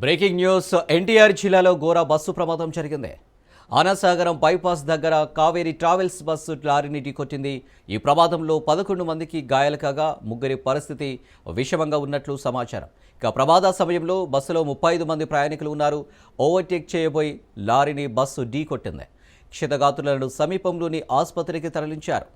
Breaking news. NTR జిల్లాలో ఘోర bus ప్రమాదం జరిగింది. అనాసాగరం బైపాస్ దగ్గర కావేరీ ట్రావెల్స్ బస్సు లారీని ఢీకొట్టింది ఈ ప్రమాదంలో పదకొండు మందికి గాయాలు కాగా ముగ్గురి పరిస్థితి విషమంగా ఉన్నట్లు సమాచారం. ఇక ప్రమాద సమయంలో బస్సులో ముప్పై ఐదు మంది ప్రయాణికులు ఉన్నారు. ఓవర్టేక్ చేయబోయి లారీని బస్సు ఢీకొట్టింది క్షతగాతులను సమీపంలోని ఆసుపత్రికి తరలించారు.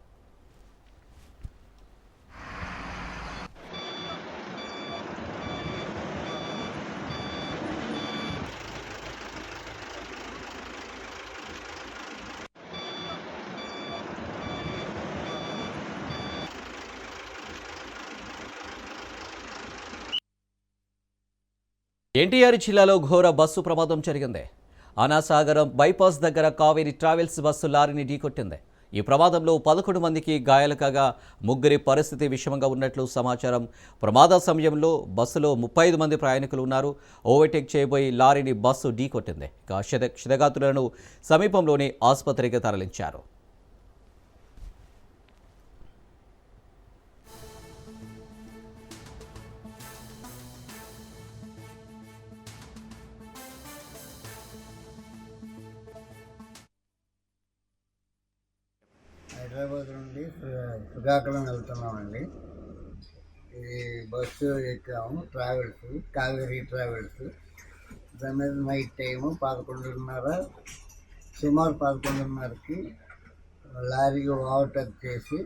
ఎన్టీఆర్ జిల్లాలో ఘోర బస్సు ప్రమాదం జరిగింది. అనాసాగరం బైపాస్ దగ్గర కావేరి ట్రావెల్స్ బస్సు లారీని ఢీకొట్టింది. ఈ ప్రమాదంలో పదకొండు మందికి గాయాలు కాగా ముగ్గురి పరిస్థితి విషమంగా ఉన్నట్లు సమాచారం. ప్రమాద సమయంలో బస్సులో ముప్పై ఐదు మంది ప్రయాణికులు ఉన్నారు. ఓవర్టేక్ చేయబోయి లారీని బస్సు ఢీకొట్టింది. ఇక క్షత క్షతగాతులను సమీపంలోని ఆసుపత్రికి తరలించారు. హైదరాబాద్ నుండి శ్రీకాకుళం వెళ్తున్నామండి. ఇది బస్సు ఎక్కాము ట్రావెల్స్ కావేరీ ట్రావెల్స్. దాని మీద నైట్ టైము పదకొండున్నర సుమారు పదకొండున్నరకి లారీకి ఓవర్టేక్ చేసి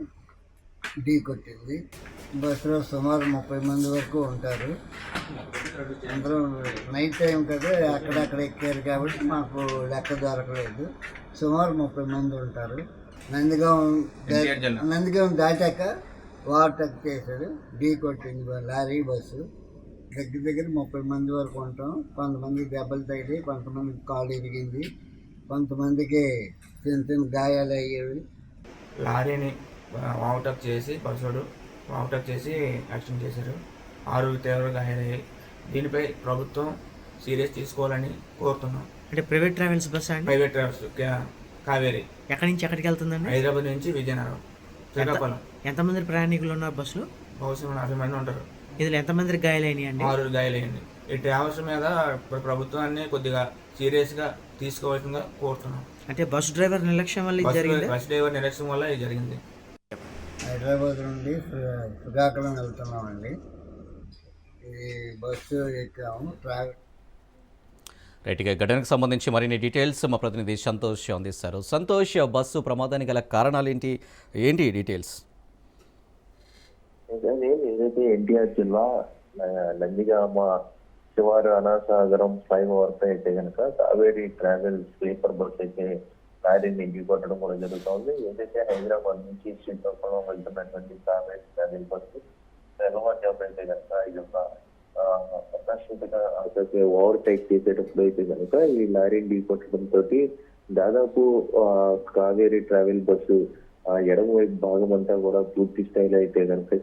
ఢీ కొట్టింది బస్సులో సుమారు ముప్పై మంది వరకు ఉంటారు. అందరూ నైట్ టైం కదా అక్కడక్కడ ఎక్కారు కాబట్టి మాకు లెక్క దొరకలేదు. సుమారు ముప్పై మంది ఉంటారు. నందిగాం నందిగాం దాటాక ఓవర్టేక్ చేశాడు. ఢీ కొట్టింది లారీ బస్సు. దగ్గర దగ్గర ముప్పై మంది వరకు ఉంటాం. కొంతమంది దెబ్బలు తగిలి కొంతమందికి కాలు ఇరిగింది. కొంతమందికి చిన్న చిన్న గాయాలు అయ్యేవి. లారీని వామటప్ చేసి బస్సుడు వామటప్ చేసి యాక్షన్ చేశారు. ఆరు తీవ్ర గాయాలయ్యాయి. దీనిపై ప్రభుత్వం సీరియస్ తీసుకోవాలని కోరుతున్నాం. అంటే ప్రైవేట్ ట్రావెల్స్ బస్ అండి? Private travels Kaveri. ఎక్కడి నుంచి ఎక్కడికి వెళ్తుందండి? హైదరాబాద్ నుంచి విజయనగరం శ్రీకాకుళం. ఎంతమంది ప్రయాణికులు ఉన్నారు బస్సులో? బహుశా నలభై మంది ఉంటారు. ఇందులో ఎంతమంది గాయాలైనాయి అండి? ఆరు గాయాలయ్యింది ఈ ట్రావెల్స్ మీద ప్ర- ప్రభుత్వాన్ని కొద్దిగా సీరియస్గా తీసుకోవాల్సిందిగా కోరుతున్నాం. అంటే బస్ డ్రైవర్ నిర్లక్ష్యం వల్ల ఇది బస్ జరిగింది? బస్ డ్రైవర్ నిర్లక్ష్యం వల్ల ఇది జరిగింది. హైదరాబాద్ నుండి శ్రీ- శ్రీకాకుళం వెళ్తున్నామండి. ఇది బస్సు ఎక్కాము ట్రావెల్ రైట్గా ఘటనకు సంబంధించి మరిన్ని డీటెయిల్స్ మా ప్రతినిధి సంతోష్ అందిస్తారు. సంతోష్ బస్సు ప్రమాదానికి గల కారణాలు ఏంటి ఏంటి డీటెయిల్స్? ఏదైతే ఎన్టీఆర్ జిల్లా ఆ, నందిగామ శివారు అనాసాగరం ఫ్లైఓవర్ పై అయితే కనుక కావేరీ ట్రావెల్ స్లీపర్ బస్ అయితే లారీని ఎగ్గిపట్టడం కూడా జరుగుతోంది. ఏదైతే హైదరాబాద్ నుంచి శ్రీకాకుళం వెళ్తున్నటువంటి కావేరీ ట్రావెల్ బస్సు తెల్లవారుజామున అయితే కనుక ఈ యొక్క అకస్మాత్తుగా అతనికి ఓవర్టేక్ చేసేటప్పుడు అయితే కనుక ఈ లారీని ఢీకొట్టడం తోటి దాదాపు కావేరీ ట్రావెల్ బస్సు ఆ ఎడమ వైపు భాగం అంతా కూడా పూర్తి స్థాయిలో అయితే కనుక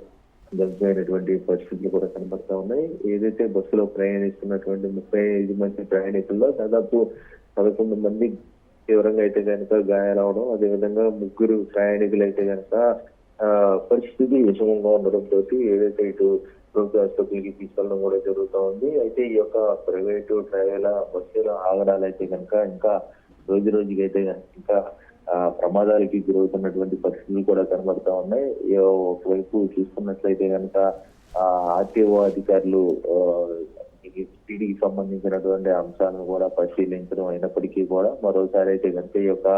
ధ్వంసమైనటువంటి పరిస్థితులు కూడా కనబడతా ఉన్నాయి. ఏదైతే బస్సులో ప్రయాణిస్తున్నటువంటి ముప్పై ఐదు మంది ప్రయాణికుల్లో దాదాపు పదకొండు మంది తీవ్రంగా అయితే కనుక గాయాలవడం అదేవిధంగా ముగ్గురు ప్రయాణికులు అయితే కనుక ఆ, పరిస్థితి విషమంగా ఉండడం తోటి ఏదైతే ఇటు ప్రభుత్వ ఆసుపత్రికి తీసుకెళ్ళడం కూడా జరుగుతూ ఉంది. అయితే ఈ యొక్క ప్రైవేటు ట్రావెల్ బస్సుల ఆగడాలు అయితే కనుక ఇంకా రోజు రోజుకి అయితే ఇంకా ప్రమాదాలకి గురవుతున్నటువంటి పరిస్థితులు కూడా కనబడతా ఉన్నాయి. ఒకవైపు చూసుకున్నట్లయితే కనుక ఆర్టీఓ అధికారులు స్పీడ్కి సంబంధించినటువంటి అంశాలను కూడా పరిశీలించడం అయినప్పటికీ కూడా మరోసారి అయితే కనుక ఈ యొక్క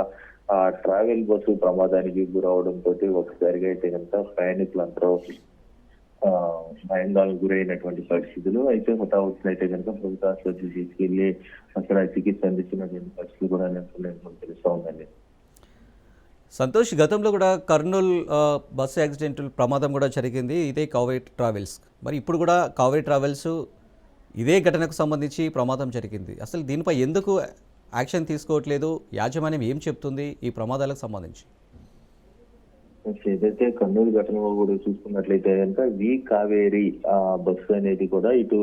ట్రావెల్ బస్సు ప్రమాదానికి గురవడంతో ఒకసారిగా అయితే కనుక ప్రయాణికులందరూ భయాందోళనకు గురైనటువంటి పరిస్థితులు. అయితే హుటాహుటిన అయితే కనుక ప్రభుత్వ ఆసుపత్రి తీసుకెళ్ళి అక్కడ చికిత్స అందించినటువంటి పరిస్థితులు కూడా నేను తెలుస్తా ఉందండి. సంతోష్ గతంలో కూడా కర్నూల్ బస్సు యాక్సిడెంట్ ప్రమాదం కూడా జరిగింది. ఇదే కావే ట్రావెల్స్. మరి ఇప్పుడు కూడా కావే ట్రావెల్స్ ఇదే ఘటనకు సంబంధించి ప్రమాదం జరిగింది. అసలు దీనిపై ఎందుకు యాక్షన్ తీసుకోవట్లేదు? యాజమాన్యం ఏం చెప్తుంది ఈ ప్రమాదాలకు సంబంధించి? ఏదైతే కర్నూలు ఘటనలో కూడా చూసుకున్నట్లయితే కనుక వి కావేరి ఆ బస్సు అనేది కూడా ఇటు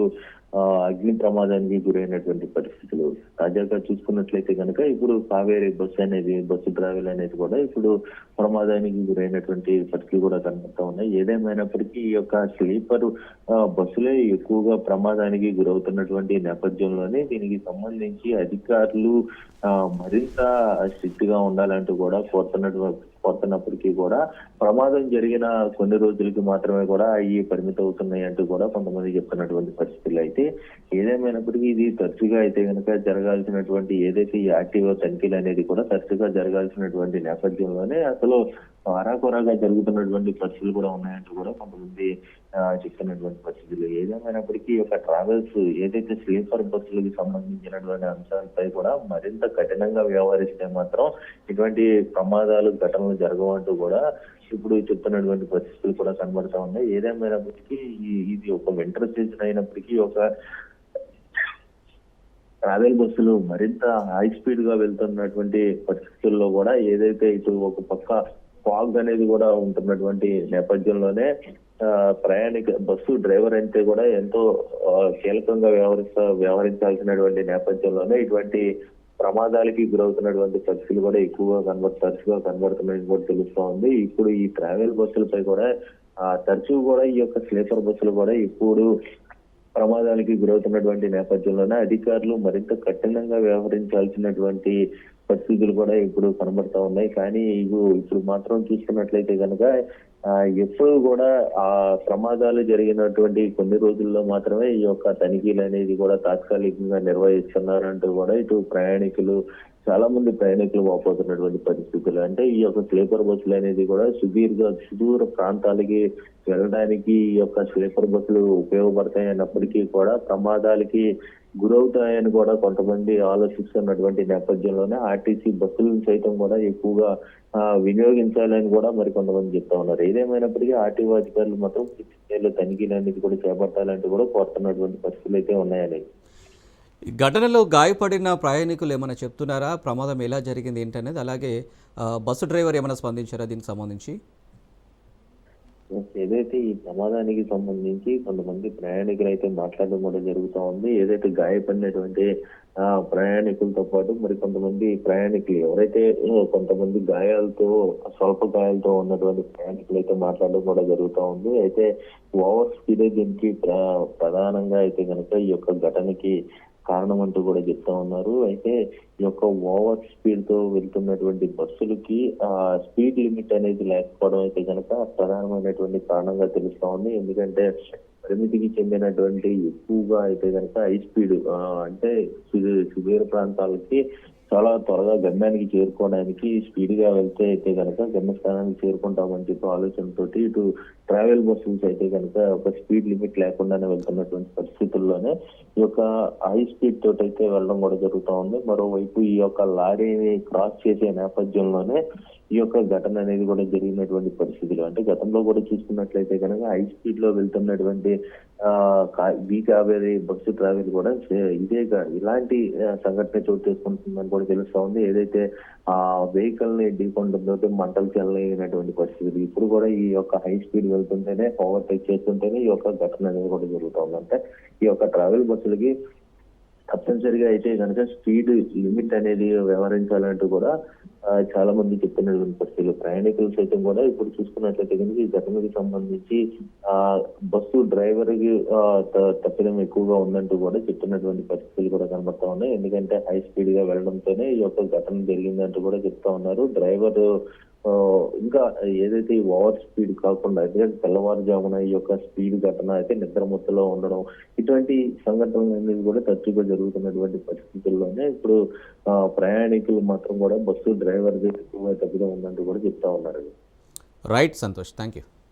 అగ్ని ప్రమాదానికి గురైనటువంటి పరిస్థితులు. తాజాగా చూసుకున్నట్లయితే కనుక ఇప్పుడు కావేరి బస్సు అనేది బస్సు ట్రావెల్ అనేది కూడా ఇప్పుడు ప్రమాదానికి గురైనటువంటి పరిస్థితులు కూడా కనబడతా ఉన్నాయి. ఏదేమైనప్పటికీ ఈ యొక్క స్లీపర్ బస్సులే ఎక్కువగా ప్రమాదానికి గురవుతున్నటువంటి నేపథ్యంలోనే దీనికి సంబంధించి అధికారులు మరింత స్ట్రిక్ట్గా ఉండాలంటూ కూడా కోరుతున్నటువంటి వస్తున్నప్పటికీ కూడా ప్రమాదం జరిగిన కొన్ని రోజులకి మాత్రమే కూడా ఈ పరిమితం అవుతున్నాయి అంటూ కూడా కొంతమంది చెప్తున్నటువంటి పరిస్థితులు అయితే ఏదేమైనప్పటికీ ఇది తరచుగా అయితే కనుక జరగాల్సినటువంటి ఏదైతే ఈ ఆర్టీఓ తనిఖీలు అనేది కూడా తరచుగా జరగాల్సినటువంటి నేపథ్యంలోనే అసలు అరాకొరాగా జరుగుతున్నటువంటి పరిస్థితులు కూడా ఉన్నాయంటూ కూడా కొంతమంది చెప్తున్నటువంటి పరిస్థితులు. ఏదేమైనప్పటికీ ఒక ట్రావెల్స్ ఏదైతే స్లీపర్ బస్సులకు సంబంధించినటువంటి అంశాలపై కూడా మరింత కఠినంగా వ్యవహరిస్తే మాత్రం ఇటువంటి ప్రమాదాలు ఘటనలు జరగవంటూ కూడా ఇప్పుడు చెప్తున్నటువంటి పరిస్థితులు కూడా కనబడతా ఉన్నాయి. ఏదేమైనప్పటికీ ఇది ఒక వింటర్ సీజన్ అయినప్పటికీ ఒక ట్రావెల్ బస్సులు మరింత హై స్పీడ్గా వెళ్తున్నటువంటి పరిస్థితుల్లో కూడా ఏదైతే ఇటు ఒక పక్క ఫాగ్ అనేది కూడా ఉంటున్నటువంటి నేపథ్యంలోనే ఆ, ప్రయాణిక బస్సు డ్రైవర్ అయితే కూడా ఎంతో కీలకంగా వ్యవహరిస్తా వ్యవహరించాల్సినటువంటి నేపథ్యంలోనే ఇటువంటి ప్రమాదాలకి గురవుతున్నటువంటి పరిస్థితులు కూడా ఎక్కువగా కనబడు తరచుగా కనబడుతున్నాయని కూడా తెలుస్తా ఉంది. ఇప్పుడు ఈ ట్రావెల్ బస్సులపై కూడా ఆ, తరచూ కూడా ఈ యొక్క స్లీపర్ బస్సులు కూడా ఇప్పుడు ప్రమాదాలకి గురవుతున్నటువంటి నేపథ్యంలోనే అధికారులు మరింత కఠినంగా వ్యవహరించాల్సినటువంటి పరిస్థితులు కూడా ఇప్పుడు కనబడతా ఉన్నాయి. కానీ ఇప్పుడు మాత్రం చూసుకున్నట్లయితే కనుక ఎప్పుడు కూడా ఆ ప్రమాదాలు జరిగినటువంటి కొన్ని రోజుల్లో మాత్రమే ఈ యొక్క తనిఖీలు అనేది కూడా తాత్కాలికంగా నిర్వహిస్తున్నారంటూ కూడా ఇటు ప్రయాణికులు చాలా మంది ప్రయాణికులు వాపోతున్నటువంటి పరిస్థితులు. అంటే ఈ యొక్క స్లీపర్ బస్సులు అనేది కూడా సుదీర్ఘ సుదూర ప్రాంతాలకి వెళ్ళడానికి ఈ యొక్క స్లీపర్ బస్సులు ఉపయోగపడతాయి అన్నప్పటికీ కూడా ప్రమాదాలకి గురవుతాయని కూడా కొంతమంది ఆలోచిస్తున్నటువంటి నేపథ్యంలోనే ఆర్టీసీ బస్సులను సైతం కూడా ఎక్కువగా వినియోగించాలని కూడా మరి కొంతమంది చెప్తా ఉన్నారు. ఏదేమైనప్పటికీ ఆర్టీఓ అధికారులు మాత్రం స్థాయిలో తనిఖీలు అనేది కూడా చేపట్టాలంటూ కూడా కోరుతున్నటువంటి పరిస్థితులు అయితే ఉన్నాయని. ఈ ఘటనలో గాయపడిన ప్రయాణికులు ఏమైనా చెప్తున్నారా? ప్రమాదం ఎలా జరిగింది ఏంటనేది? అలాగే బస్సు డ్రైవర్ ఏమైనా స్పందించారా దీనికి సంబంధించి? ఏదైతే ఈ ప్రమాదానికి సంబంధించి కొంతమంది ప్రయాణికులు అయితే మాట్లాడడం కూడా జరుగుతా ఉంది. ఏదైతే గాయపడినటువంటి ప్రయాణికులతో పాటు మరి కొంతమంది ప్రయాణికులు ఎవరైతే కొంతమంది గాయాలతో స్వల్ప గాయాలతో ఉన్నటువంటి ప్రయాణికులు అయితే మాట్లాడడం కూడా జరుగుతా ఉంది. అయితే ఓవర్ స్పీడే దీనికి ప్ర- ప్రధానంగా అయితే కనుక ఈ యొక్క ఘటనకి కారణం అంటూ కూడా చెప్తా ఉన్నారు. అయితే ఈ యొక్క ఓవర్ స్పీడ్తో వెళ్తున్నటువంటి బస్సులకి ఆ స్పీడ్ లిమిట్ అనేది లేకపోవడం అయితే కనుక ప్రధానమైనటువంటి కారణంగా తెలుస్తా ఉంది. ఎందుకంటే పరిమితికి చెందినటువంటి ఎక్కువగా అయితే కనుక హై స్పీడ్ అంటే సుదూర ప్రాంతాలకి చాలా త్వరగా గమ్యానికి చేరుకోవడానికి స్పీడ్గా వెళ్తే అయితే కనుక గమ్యస్థానానికి చేరుకుంటామని చెప్పి ఆలోచనతోటి ఇటు ట్రావెల్ బస్సులు అయితే కనుక ఒక స్పీడ్ లిమిట్ లేకుండానే వెళ్తున్నటువంటి పరిస్థితుల్లోనే ఈ యొక్క హై స్పీడ్ తోటి అయితే వెళ్ళడం కూడా జరుగుతూ ఉంది. మరోవైపు ఈ యొక్క లారీని క్రాస్ చేసే నేపథ్యంలోనే ఈ యొక్క ఘటన అనేది కూడా జరిగినటువంటి పరిస్థితులు. అంటే గతంలో కూడా చూసుకున్నట్లయితే కనుక హై స్పీడ్లో వెళ్తున్నటువంటి ఆ కా- కావేరీ బస్సు ట్రావెల్ కూడా ఇదే ఇలాంటి సంఘటన చోటు చేసుకుంటుందని కూడా తెలుస్తా ఉంది. ఏదైతే ఆ వెహికల్ని ఢీకొంటుందో మంటలు చెల్లైనటువంటి పరిస్థితులు ఇప్పుడు కూడా ఈ యొక్క హై స్పీడ్ వెళ్తుంటేనే ఓవర్టేక్ చేస్తుంటేనే ఈ యొక్క ఘటన అనేది కూడా జరుగుతా అంటే ఈ యొక్క ట్రావెల్ బస్సులకి తప్పనిసరిగా అయితే కనుక స్పీడ్ లిమిట్ అనేది వ్యవహరించాలంటూ కూడా చాలా మంది చెప్తున్నటువంటి పరిస్థితులు ప్రయాణికులు సైతం కూడా ఇప్పుడు చూసుకున్నట్లయితే కనుక ఈ ఘటనకి సంబంధించి ఆ బస్సు డ్రైవర్కి తప్పిదం ఎక్కువగా ఉందంటూ కూడా చెప్తున్నటువంటి పరిస్థితులు కూడా కనబడతా ఉన్నాయి. ఎందుకంటే హై స్పీడ్గా వెళ్ళడంతోనే ఈ యొక్క ఘటన జరిగిందంటూ కూడా చెప్తా ఉన్నారు. డ్రైవర్ ఇంకా ఏదైతే ఓవర్ స్పీడ్ కాకుండా అయితే తెల్లవారుజామున ఈ యొక్క స్పీడ్ ఘటన అయితే నిద్రమత్తులో ఉండడం ఇటువంటి సంఘటనలు అనేది కూడా తరచుగా జరుగుతున్నటువంటి పరిస్థితుల్లోనే ఇప్పుడు ప్రయాణికులు మాత్రం కూడా బస్సు డ్రైవర్ ఎక్కువగా తగ్గుతూ ఉందంటూ కూడా చెప్తా ఉన్నారు. Right Santosh thank you